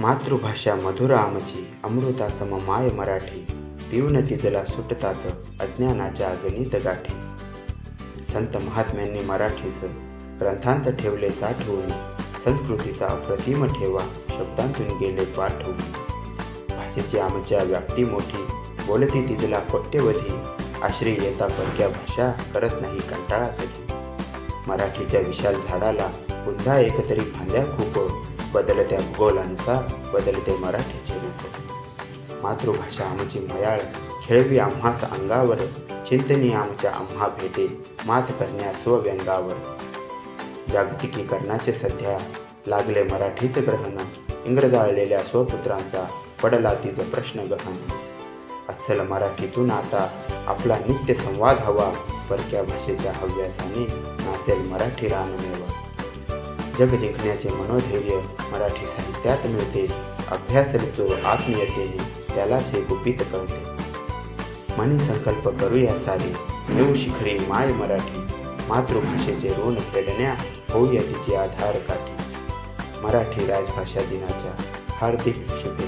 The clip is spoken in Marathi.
मातृभाषा मधुरा आमची अमृतासम माय मराठी पिऊन तिजला सुटतात अज्ञानाच्या गणित गाठी. संत महात्म्यांनी मराठीस ग्रंथांत ठेवले साठवून संस्कृतीचा अप्रतिम ठेवा शब्दांतून गेले पाठवून. भाषेची आमच्या व्याप्ती मोठी बोलती तिजला कोट्यवधी आश्रय येता परक्या भाषा करत नाही कंटाळा कधी. मराठीच्या विशाल झाडाला पुन्हा एकतरी फांद्या खूप बदलत्या भूगोलानुसार बदलते मराठीचे रूप मातृभाषा आमची मयाळ खेळवी आम्हास अंगावर चिंतनी आमच्या आम्हा भेटे मात करण्या स्वव्यंगावर. जागतिकीकरणाचे सध्या लागले मराठीचे ग्रहण इंग्रजाळलेल्या स्वपुत्रांचा पडला तिचा प्रश्न गहन. अस्सल मराठीतून आता आपला नित्य संवाद हवा परक्या भाषेच्या हव्यासाने नासेल मराठी रानमेवा. जग जिंकण्याचे मनोधैर्य मराठी साहित्यात मिळते. अभ्यासल जो आत्मीयतेने त्यालाच हे गुपित कळते. मनी संकल्प करूया सारी येऊ शिखरी माय मराठी. मातृभाषेचे ऋण फेडण्या होऊया तिची आधार काठी. मराठी राजभाषा दिनाच्या हार्दिक शुभेच्छा.